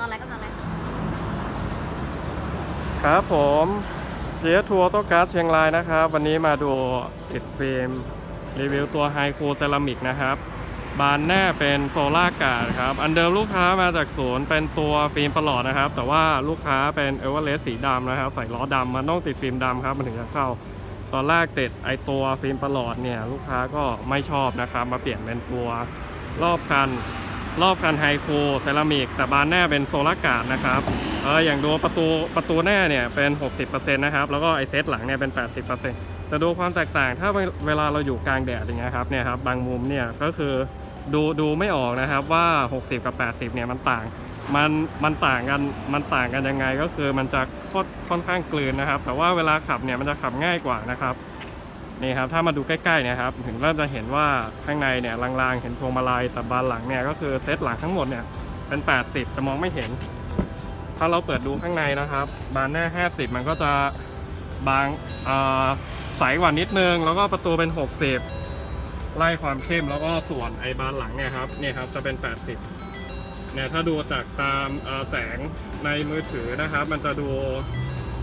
ตอนแรกก็ตอนแรกครับผมเจทัวร์โตการ์ดเชียงรายนะครับ วันนี้มาดูติดเฟิล์มรีวิวตัวไฮคูเซรามิกนะครับ บานหน้าเป็นโซล่าการ์ดครับ อันเดิมลูกค้ามาจากศูนย์เป็นตัวฟิล์มประหลอดนะครับ แต่ว่าลูกค้าเป็นเอเวอเรสต์สีดำนะครับ ใส่ล้อดำมันต้องติดฟิล์มดำครับ มันถึงจะเข้า ตอนแรกติดไอตัวฟิล์มประหลอดเนี่ย ลูกค้าก็ไม่ชอบนะครับ มาเปลี่ยนเป็นตัวรอบคัน รอบคันไฮคูเซรามิกแต่บานหน้าเป็นโซลาร์การ์ดนะครับเอออย่างดูประตูประตูหน้าเนี่ยเป็น 60%นะครับแล้วก็ไอเซตหลังเนี่ยเป็น 80%จะดูความแตกต่างถ้าเวเวลาเราอยู่กลางแดดอย่างเงี้ยครับเนี่ยครับบางมุมเนี่ยก็คือดูดูไม่ออกนะครับว่า 60 กับ 80 เนี่ยมันต่างมันมันต่างกันมันต่างกันยังไงก็คือมันจะค่อนค่อนข้างกลืนนะครับ แต่ว่าเวลาขับเนี่ยมันจะขับง่ายกว่านะครับ นี่ครับถ้ามาดูใกล้ๆเนะครับถึงเราจะเห็นว่าข้างในเนี่ยลางๆ เห็นพวงมาลัยแต่บานหลังเนี่ยก็คือเซตหลังทั้งหมดเนี่ยเป็น 80 จะมองไม่เห็น ถ้าเราเปิดดูข้างในนะครับ บานหน้า 50 มันก็จะบางใสกว่านิดนึง แล้วก็ประตูเป็น 60 ไล่ความเข้มแล้วก็ส่วนไอ้บานหลังเนี่ยครับเนี่ยครับจะเป็น 80เนี่ยถ้าดูจากตามแสงในมือถือนะครับ มันจะดู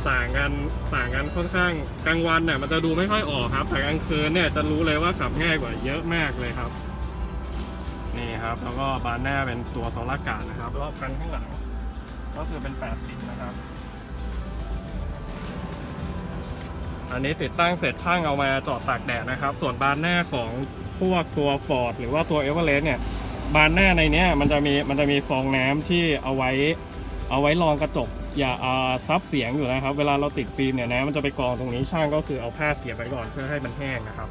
ต่างกันต่างกันค่อนข้างกลางวันเนี่ยมันจะดูไม่ค่อยออกครับ แต่กลางคืนเนี่ยจะรู้เลยว่าขับง่ายกว่าเยอะมากเลยครับ นี่ครับ แล้วก็บานหน้าเป็นตัวโซลาร์การ์ดนะครับ รอบคันข้างหลัง ก็คือเป็น80นะครับ อันนี้ติดตั้งเสร็จช่างเอามาจอดตากแดดนะครับ ส่วนบานหน้าของพวกตัว Ford หรือว่าตัว e v e r e s t เนี่ยบานหน้าในเนี้ยมันจะมีมันจะมีฟองน้ำที่เอาไว้เอาไว้รองกระจก อย่าอ่าซับเสียงอยู่นะครับ เวลาเราติดฟิล์มเนี่ยนะมันจะไปกองตรงนี้ช่างก็คือเอาผ้าเสียบไว้ก่อนเพื่อให้มันแห้งนะครับ